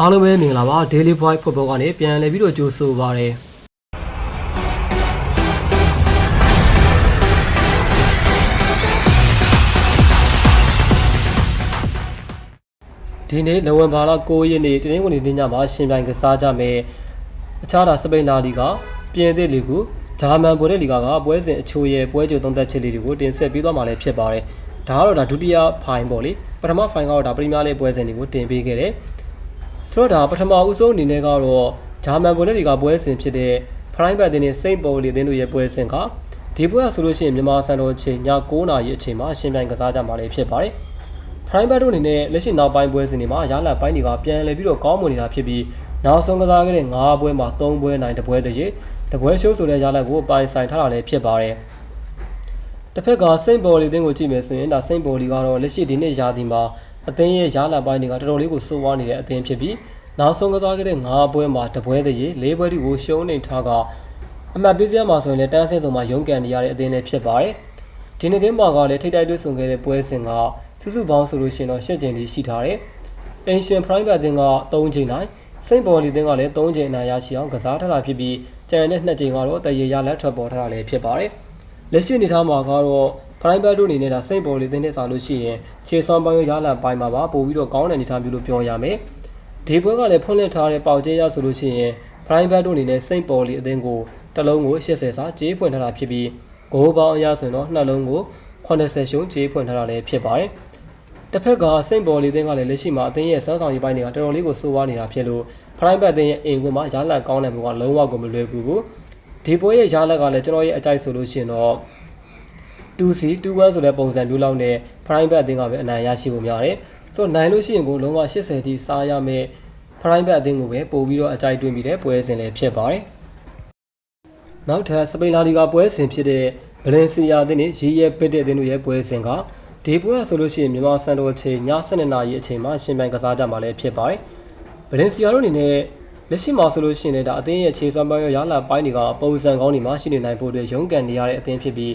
အားလုံးပဲမင်္ဂလာပါ Daily Point Football ကနေပြန်လည်ပြီးတော့ကြိုဆိုပါရစေဒီနေ့နိုဝင်ဘာလ9ရက်နေ့တနင်္ဂနွေနေ့ညမှာရှင်ပြိုင်ကစားကြမယ်အခြားတာစပိန်လာလီဂါပြင်သစ်လီဂူဂျာမန်ဘိုဒက်လီဂါကပွဲစဉ်အချို့ရဲ့ပွဲကြိုသုံးသက်ချက်လေးတွေကိုတင်ဆက်ပေးသွားမှာလည်းဖြစ်ပါတယ်ဒါကတော့ဒါဒုတိယဖိုင်ပေါ့လေပထမဖိုင်ကတော့ဒါပရီးမီးယားလိပွဲစဉ်တွေကိုတင်ပေးခဲ့တယ် ဆိုတော့ဒါပထမဦးဆုံးအနေနဲ့ကတော့ဂျာမန်ဘွန်နယ်လီကပွဲစဉ်ဖြစ်တဲ့ Prime Bet နဲ့ Saint Paul လီတင်းတို့ရဲ့ပွဲစဉ်ကဒီပွဲကဆိုလို့ရှိရင်မြန်မာစံတော်ချိန်ည9:00နာရီအချိန်မှာရှင်ပြိုင်ကစားကြမှာလည်းဖြစ်ပါတယ်။ Prime Bet တို့အနေနဲ့လက်ရှိနောက်ပိုင်းပွဲစဉ်တွေမှာရလဒ်ပိုင်းတွေကပြန်လည်ပြီးတော့ကောင်းမွန်နေတာဖြစ်ပြီးနောက်ဆုံးကစားခဲ့တဲ့9ပွဲမှာ3ပွဲနိုင်တပွဲတည်းတပွဲရှုံးဆိုတဲ့ရလဒ်ကိုပိုင်ဆိုင်ထားတာလည်းဖြစ်ပါတယ်။တစ်ဖက်ကစိန့်ဘော်လီတင်းကိုကြည့်မယ်ဆိုရင်ဒါစိန့်ဘော်လီကတော့လက်ရှိဒီနေ့ရာသီမှာ အသင်းရဲ့ရလဒ်ပိုင်းတွေကတော်တော်လေးကိုစိုးဝါးနေတဲ့အသင်းဖြစ်ပြီးနောက်ဆုံးကစားခဲ့တဲ့9ပွဲမှာတပွဲတည်း၄ပွဲတီကိုရှုံးနေထားကအမှတ်ပေးစရာမှာဆိုရင်လည်းတန်းဆင်းဆုံးမှာရုန်းကန်နေရတဲ့အသင်းလည်းဖြစ်ပါတယ်။ဒီနေ့ကင်းမှာကလည်းထိတိုက်တွေ့ဆုံခဲ့တဲ့ပွဲစဉ်ကစုစုပေါင်းဆိုလို့ရှိရင်တော့၈ကြိမ်ထိရှိထားတယ်။ Asian Prime Bet တင်က3ကြိမ်နိုင်စိန့်ဘော်လီတင်ကလည်း3ကြိမ်အနိုင်ရရှိအောင်ကစားထားတာဖြစ်ပြီးကျန်တဲ့2ကြိမ်ကတော့တရေရလက်ထွက်ပေါ်ထားတာလည်းဖြစ်ပါတယ်။လက်ရှိအနေထားမှာကတော့ Prime Bet တို့အနေနဲ့ဒါစိန့်ဘော်လီတင်နဲ့စာလို့ရှိရင်ခြေစွမ်းပိုင်းရောရလန်ပိုင်းမှာပါပို့ပြီးတော့ကောင်းတဲ့အနေအထားမျိုးလို့ပြောရမယ်။ဒီပွဲကလည်းဖွင့်လှစ်ထားတဲ့ပေါက်ကျဲရဆိုလို့ရှိရင် Prime Bet တို့အနေနဲ့စိန့်ဘော်လီအသင်းကိုတစ်လုံးကို80စာကြေးဖွင့်ထားတာဖြစ်ပြီးဂိုးပေါင်းအရဆိုရင်တော့နှလုံးကို80ရှုံးကြေးဖွင့်ထားတာလည်းဖြစ်ပါတယ်။တစ်ဖက်ကစိန့်ဘော်လီအသင်းကလည်းလက်ရှိမှာအသင်းရဲ့စမ်းဆောင်ရေးပိုင်းတွေကတော်တော်လေးကိုစိုးဝါးနေတာဖြစ်လို့ Prime Bet အသင်းရဲ့အင်ကွန်းမှာရလန်ကောင်းတဲ့မှုကလုံးဝကိုမလွယ်ဘူး။ဒီပွဲရဲ့ရလန်ကလည်းကျွန်တော်ရဲ့အကြိုက်ဆိုလို့ရှိရင်တော့ 2C 2-1ဆိုတဲ့ပုံစံမျိုးလောက်နဲ့ Prime Bet အသင်းကပဲအနိုင်ရရှိဖို့များတယ်။ဆိုတော့နိုင်လို့ရှိရင်ကိုလုံးဝ80တိစားရမယ် Prime Bet အသင်းကိုပဲပို့ပြီးတော့အကြိုက်တွင်းပြီးတဲ့ပွဲစဉ်လည်းဖြစ်ပါတယ်။နောက်ထပ်စပိန်လာလီဂါပွဲစဉ်ဖြစ်တဲ့ဗလင်စီယာအသင်းနဲ့ရီရဲပစ်တဲ့အသင်းတို့ရဲ့ပွဲစဉ်ကဒီပွဲကဆိုလို့ရှိရင်မြန်မာစံတော်ချိန်ည7:00နာရီအချိန်မှာရှင်ပြိုင်ကစားကြမှာလည်းဖြစ်ပါတယ်။ဗလင်စီယာတို့အနေနဲ့လက်ရှိမှာဆိုလို့ရှိရင်လည်းဒါအသင်းရဲ့ခြေစွမ်းပိုင်းရောရလာပိုင်းတွေကပုံစံကောင်းတွေမှာရှိနေနိုင်ဖို့အတွက်ရုန်းကန်နေရတဲ့အသင်းဖြစ်ပြီး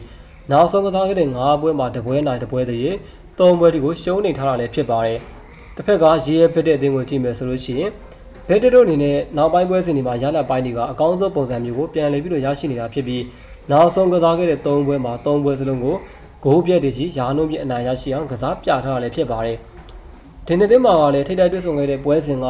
နောက်ဆုံးကစားခဲ့တဲ့9ပွဲမှာတပွဲနိုင်တပွဲတည်း3ပွဲတီကိုရှုံးနေထားတာလည်းဖြစ်ပါတယ်။တစ်ဖက်ကရေရဲဖြစ်တဲ့အသင်းကိုကြည့်မယ်ဆိုလို့ရှိရင်ဘက်တတို့အနေနဲ့နောက်ပိုင်းပွဲစဉ်တွေမှာရလာပိုင်းတွေကအကောင်းဆုံးပုံစံမျိုးကိုပြန်လည်ပြီးတော့ရရှိနေတာဖြစ်ပြီးနောက်ဆုံးကစားခဲ့တဲ့3ပွဲမှာ3ပွဲစလုံးကိုဂိုးပြက်တွေကြီးရာနှုန်းပြအနိုင်ရရှိအောင်ကစားပြထားတာလည်းဖြစ်ပါတယ်။ဒီနေ့သင်းမှာကလည်းထိတိုက်တွေ့ဆုံခဲ့တဲ့ပွဲစဉ်က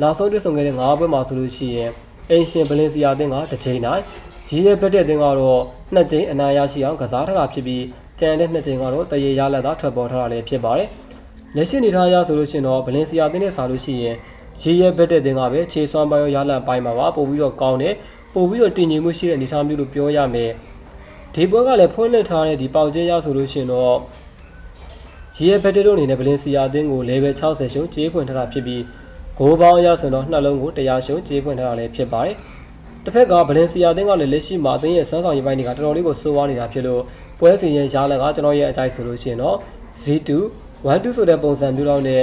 နောက်ဆုံးတွေ့ဆုံခဲ့တဲ့9ပွဲမှာဆိုလို့ရှိရင်အင်ရှင်ဗလင်စီယာအသင်းကတစ်ချိန်နိုင် ရီရဲဘက်တဲ့အသင်းကတော့နှစ်ကြိမ်အနိုင်ရရှိအောင်ကစားထားတာဖြစ်ပြီးကျန်တဲ့နှစ်ကြိမ်ကတော့တရေရလက်သားထွက်ပေါ်ထားတာလည်းဖြစ်ပါတယ်။လက်ရှိအနေထားအရဆိုလို့ရှိရင်တော့ဗလင်စီယာအသင်းနဲ့စာလို့ရှိရင်ရီရဲဘက်တဲ့အသင်းကပဲခြေစွမ်းပိုင်းရောရလက်ပိုင်းမှာပါပို့ပြီးတော့ကောင်းတယ်ပို့ပြီးတော့တည်ငြိမ်မှုရှိတဲ့အနေအထားမျိုးလို့ပြောရမယ်။ဒီပွဲကလည်းဖွင့်လှစ်ထားတဲ့ဒီပေါက်ကျဲရဆိုလို့ရှိရင်တော့ရီရဲဘက်တို့အနေနဲ့ဗလင်စီယာအသင်းကို level 60ရှုံးကြေးဖွင့်ထားတာဖြစ်ပြီးဂိုးပေါင်းအရဆိုတော့နှလုံးကိုတရားရှုံးကြေးဖွင့်ထားတာလည်းဖြစ်ပါတယ်။ တစ်ဖက်ကဗလင်စီယာအသင်းကလည်းလက်ရှိမှာအသင်းရဲ့စမ်းဆောင်ရေးပိုင်းတွေကတော်တော်လေးကိုစိုးဝါးနေတာဖြစ်လို့ပွဲစဉ်ရဲ့ရားလက်ကကျွန်တော်ရဲ့အကြိုက်ဆိုလို့ရှိရင်တော့ Z2 1-2ဆိုတဲ့ပုံစံမျိုးလောက်နဲ့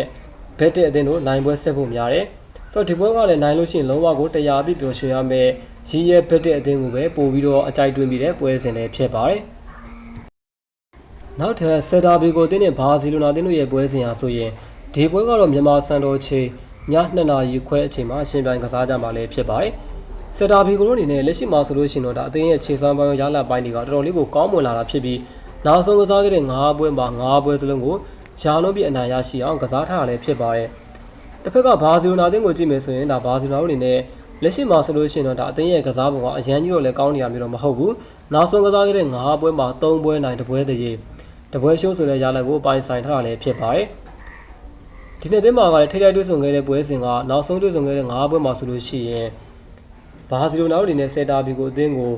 ဘက်တဲ့အသင်းတို့နိုင်ပွဲဆက်ဖို့များတယ်။ဆိုတော့ဒီပွဲကလည်းနိုင်လို့ရှိရင်လုံးဝကိုတရားအပြည့်ပျော်ရွှင်ရမယ်။ရီရဲ့ဘက်တဲ့အသင်းကိုပဲပို့ပြီးတော့အကြိုက်တွင်းပြီးတဲ့ပွဲစဉ်လည်းဖြစ်ပါတယ်။နောက်ထပ်ဆယ်တာဘီကိုတင်းနဲ့ဘာစီလိုနာတင်းတို့ရဲ့ပွဲစဉ်ဟာဆိုရင်ဒီပွဲကတော့မြန်မာစံတော်ချိန်ည2နာရီခွဲအချိန်မှာအရှင်ပြိုင်ကစားကြမှာလည်းဖြစ်ပါတယ်။ စတာဘီကိုတို့အနေနဲ့လက်ရှိမှာဆိုလို့ရှိရင်တော့ဒါအသင်းရဲ့ခြေစွမ်းပိုင်းရလာပိုင်းတွေကတော်တော်လေးကိုကောင်းမွန်လာတာဖြစ်ပြီးနောက်ဆုံးကစားခဲ့တဲ့9ပွဲမှာ9ပွဲစလုံးကိုရာလုံးပြအနိုင်ရရှိအောင်ကစားထားတာလည်းဖြစ်ပါတယ်။တစ်ဖက်ကဘာစီလိုနာအသင်းကိုကြည့်မယ်ဆိုရင်ဒါဘာစီလိုနာတို့အနေနဲ့လက်ရှိမှာဆိုလို့ရှိရင်တော့ဒါအသင်းရဲ့ကစားပုံကအရန်ကြီးတော့လည်းကောင်းနေရမျိုးတော့မဟုတ်ဘူး။နောက်ဆုံးကစားခဲ့တဲ့9ပွဲမှာ3ပွဲနိုင်တပွဲတည်းတပွဲရှုံးဆိုတဲ့ရလက်ကိုပိုင်ဆိုင်ထားတာလည်းဖြစ်ပါတယ်။ဒီနေ့သင်းမှာကလည်းထိထိုက်တွေ့ဆုံခဲ့တဲ့ပွဲစဉ်ကနောက်ဆုံးတွေ့ဆုံခဲ့တဲ့၅ပွဲမှာဆိုလို့ရှိရင် ဘာစီလိုနာတို့အနေနဲ့စက်တာဘီကိုအသင်းကို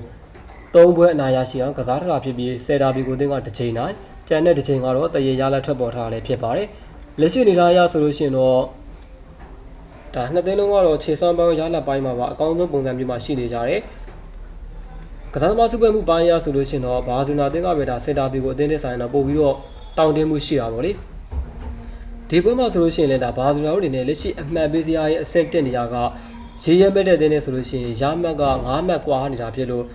၃ပွဲအနိုင်ရရှိအောင်ကစားထားတာဖြစ်ပြီးစက်တာဘီကိုအသင်းကတစ်ချိန်နိုင်ကျန်တဲ့တစ်ချိန်ကတော့တရေရလက်ထွက်ပေါ်ထားတာလည်းဖြစ်ပါတယ်လက်ရှိအနေထားအရဆိုလို့ရှိရင်တော့ဒါနှစ်သိန်းလုံးကတော့ခြေစွမ်းပိုင်းရလက်ပိုင်းမှာပါအကောင်းဆုံးပုံစံမျိုးမှာရှိနေကြတယ်ကစားသမားစုပွဲမှုပိုင်းရဆိုလို့ရှိရင်တော့ဘာဇူနာအသင်းကပဲဒါစက်တာဘီကိုအသင်းနဲ့ဆိုင်တော့ပို့ပြီးတော့တောင်းတင်းမှုရှိတာပေါ့လေဒီပွဲမှာဆိုလို့ရှိရင်လည်းဒါဘာဇူနာတို့အနေနဲ့လက်ရှိအမှတ်ပေးစရာရဲ့အဆင့်တက်နေရက ရေးရဲမဲ့တဲ့တင်းနဲ့ဆိုလို့ရှိရင်ရမှတ်က9မှတ်ကွာနေတာဖြစ်လို့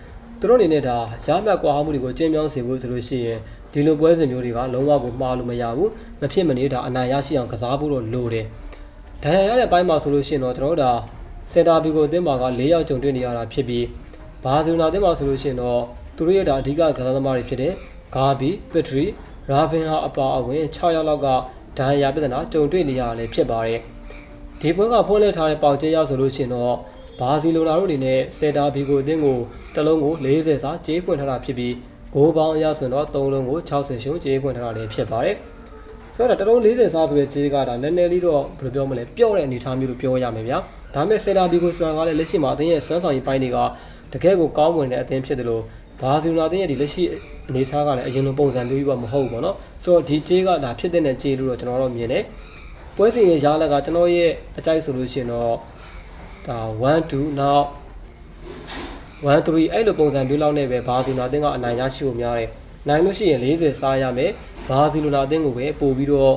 သူတို့အနေနဲ့ဒါရမှတ်ကွာမှုတွေကိုကျင်းပြောင်းစေဖို့ဆိုလို့ရှိရင်ဒီလိုပွဲစဉ်မျိုးတွေကလုံးဝကိုမှားလို့မရဘူးမဖြစ်မနေဒါအနိုင်ရရှိအောင်ကစားဖို့တော့လိုတယ်ဒဏ်ရာရတဲ့ဘိုင်းမှာဆိုလို့ရှိရင်တော့ကျွန်တော်တို့ဒါစင်တာဘီကိုအသင်းမှာက၄ယောက်ကြုံတွေ့နေရတာဖြစ်ပြီးဘာစီလိုနာအသင်းမှာဆိုလို့ရှိရင်တော့သူတို့ရဲ့ဒါအဓိကကစားသမားတွေဖြစ်တဲ့ဂါဘီပက်ထရီရာဘင်ဟာအပါအဝင်6ယောက်လောက်ကဒဏ်ရာပြဿနာကြုံတွေ့နေရတာလည်းဖြစ်ပါတယ် ဒီပွဲကဖွင့်လှစ်ထားတဲ့ပေါင်ကျဲရောက်ဆိုလို့ရှိရင်တော့ဘာစီလိုနာတို့အနေနဲ့စင်တာဘီကိုအသင်းကိုတစ်လုံးကို40စာကြေးပွင့်ထားတာဖြစ်ပြီးဂိုးပေါင်းအရဆိုရင်တော့3လုံးကို60ရှုံးကြေးပွင့်ထားတာလည်းဖြစ်ပါတယ်ဆိုတော့တလုံး40စားဆိုတဲ့ခြေကဒါနည်းနည်းလေးတော့ဘယ်လိုပြောမလဲပျော့တဲ့အနေအထားမျိုးလို့ပြောရမယ်ဗျာဒါပေမဲ့ဆေလာဒီကိုဆိုတာကလည်းလက်ရှိမှာအသင်းရဲ့စွမ်းဆောင်ရည်ပိုင်းတွေကတကယ်ကိုကောင်းမွန်တဲ့အသင်းဖြစ်တယ်လို့ဘာစီလိုနာအသင်းရဲ့ဒီလက်ရှိအနေအထားကလည်းအရင်လိုပုံစံမျိုးကြီးပါမဟုတ်ဘူးပေါ့နော်ဆိုတော့ဒီခြေကဒါဖြစ်တဲ့ခြေလို့တော့ကျွန်တော်တို့မြင်တယ် ပွဲစဉ်ရဲ့ရားလက်ကကျွန်တော်ရဲ့အကြိုက်ဆိုလို့ရှိရင်တော့ဒါ1 2နောက်1 3အဲ့လိုပုံစံမျိုးလောက်နဲ့ပဲဘာစီလိုနာအသင်းကအနိုင်ရရှိဖို့များတယ်နိုင်လို့ရှိရင်40စားရမယ်ဘာစီလိုနာအသင်းကိုပဲပို့ပြီးတော့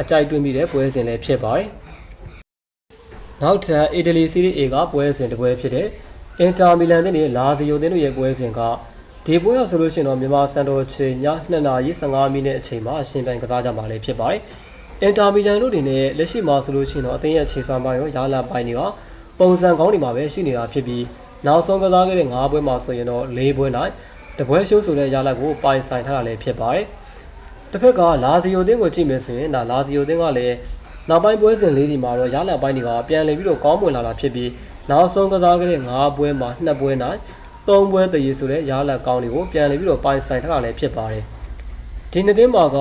အကြိုက်တွင်းပြီးတဲ့ပွဲစဉ်လည်းဖြစ်ပါတယ်နောက်ထပ်အီတလီစီးရီး A ကပွဲစဉ်တစ်ပွဲဖြစ်တဲ့အင်တာမီလန်နဲ့လာဇီယိုတင်းတို့ရဲ့ပွဲစဉ်ကဒီပွဲရဆိုလို့ရှိရင်တော့မြန်မာစံတော်ချိန်ည2နာရီ15မိနစ်အချိန်မှာအရှင်ပြိုင်ကစားကြမှာလည်းဖြစ်ပါတယ် အင်တာမီလန်တို့အနေနဲ့လက်ရှိမှာဆိုလို့ရှိရင်တော့အသင်းရဲ့ခြေစွမ်းပိုင်းရောရာလာပိုင်းတွေကပုံစံကောင်းတွေမှာပဲရှိနေတာဖြစ်ပြီးနောက်ဆုံးကစားခဲ့တဲ့၅ပွဲမှာဆိုရင်တော့၄ပွဲနိုင်တပွဲရှုံးဆိုတဲ့ရလဒ်ကိုပိုင်ဆိုင်ထားတာလည်းဖြစ်ပါတယ်တစ်ဖက်ကလာဇီယိုတင်းကိုကြည့်မယ်ဆိုရင်ဒါလာဇီယိုတင်းကလည်းနောက်ပိုင်းပွဲစဉ်လေးဒီမှာတော့ရလဒ်ပိုင်းတွေကပြန်လည်ပြီးတော့ကောင်းမွန်လာတာဖြစ်ပြီးနောက်ဆုံးကစားခဲ့တဲ့၅ပွဲမှာ2ပွဲနိုင်3ပွဲတည်ဆိုတဲ့ရလဒ်ကောင်းတွေကိုပြန်လည်ပြီးတော့ပိုင်ဆိုင်ထားတာလည်းဖြစ်ပါတယ်ဒီနှစ်သိန်းမှာက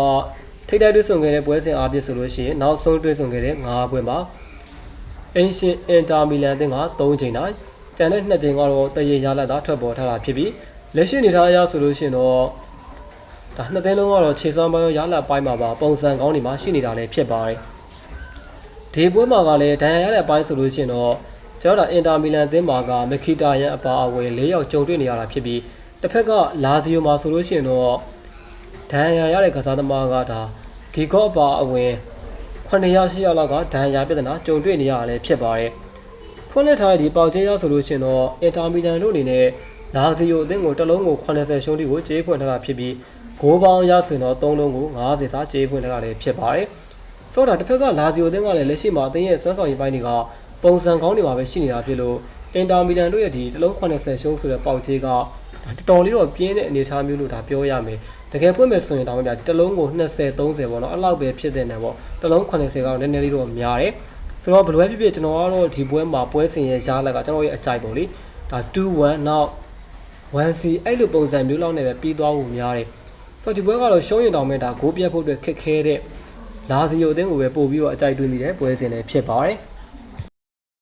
ထိပ်တိုက်တွေ့ဆုံခဲ့တဲ့ပွဲစဉ်အားဖြင့်ဆိုလို့ရှိရင်နောက်ဆုံးတွေ့ဆုံခဲ့တဲ့၅ပွဲမှာအင်ရှင်အင်တာမီလန်တင်းက3ချိန်နိုင်ကျန်တဲ့2ချိန်ကတော့တရေရလဒ်သာထွက်ပေါ်ထားတာဖြစ်ပြီးလက်ရှိအနေထားအရဆိုလို့ရှိရင်တော့ဒါနှစ်သိန်းလုံးကတော့ခြေစွမ်းပိုင်းရောရလဒ်ပိုင်းမှာပါပုံစံကောင်းတွေမှာရှိနေတာလည်းဖြစ်ပါတယ်ဒီပွဲမှာကလည်းဒဏ်ရာရတဲ့အပိုင်းဆိုလို့ရှိရင်တော့ကျွန်တော်တို့အင်တာမီလန်အသင်းမှာကမခီတာရန်အပါအဝင်၄ယောက်ကြုံတွေ့နေရတာဖြစ်ပြီးတစ်ဖက်ကလာဇီယိုမှာဆိုလို့ရှိရင်တော့ ဒဏ်ရာရတဲ့ကစားသမားကဒါဂီကော့အပါအဝင်9ယောက်10ယောက်လောက်ကဒဏ်ရာပြဿနာကြုံတွေ့နေရတာလည်းဖြစ်ပါတယ်ဖွင့်လှစ်ထားတဲ့ဒီပေါင်ကျင်းရောက်ဆိုလို့ရှိရင်တော့အင်တာမီလန်တို့အနေနဲ့လာဇီယိုအသင်းကိုတစ်လုံးကို80ရှုံးတိကိုကြေးဖွင့်ထားတာဖြစ်ပြီးဂိုးပေါင်းရဆိုရင်တော့3လုံးကို90စာကြေးဖွင့်ထားတာလည်းဖြစ်ပါတယ်ဆိုတော့တစ်ဖက်ကလာဇီယိုအသင်းကလည်းလက်ရှိမှာအသင်းရဲ့စွမ်းဆောင်ရည်ပိုင်းတွေကပုံစံကောင်းတွေမှာပဲရှိနေတာဖြစ်လို့အင်တာမီလန်တို့ရဲ့ဒီတစ်လုံး80ရှုံးဆိုတဲ့ပေါက်ကြေးကတော်တော်လေးတော့ပြင်းတဲ့အနေအထားမျိုးလို့ဒါပြောရမယ် တကယ်ဖွင့်မယ်ဆိုရင်တောင်မှတစ်လုံးကို20 30ပေါ့နော်အဲ့လောက်ပဲဖြစ်တဲ့နေပေါ့တစ်လုံး80ကတော့နည်းနည်းလေးတော့များတယ်ဆိုတော့ဘယ်လိုပဲဖြစ်ဖြစ်ကျွန်တော်ကတော့ဒီပွဲမှာပွဲစဉ်ရဲ့ရားလက်ကကျွန်တော်ရဲ့အကြိုက်ပေါ့လေဒါ2-1နောက် 1C အဲ့လိုပုံစံမျိုးလောက်နဲ့ပဲပြီးသွားဖို့များတယ်ဆိုတော့ဒီပွဲကတော့ရှုံးရင်တောင်မှဒါဂိုးပြတ်ဖို့အတွက်ခက်ခဲတဲ့လာစီယိုအသင်းကိုပဲပို့ပြီးတော့အကြိုက်တွေ့မိတဲ့ပွဲစဉ်လည်းဖြစ်ပါတယ်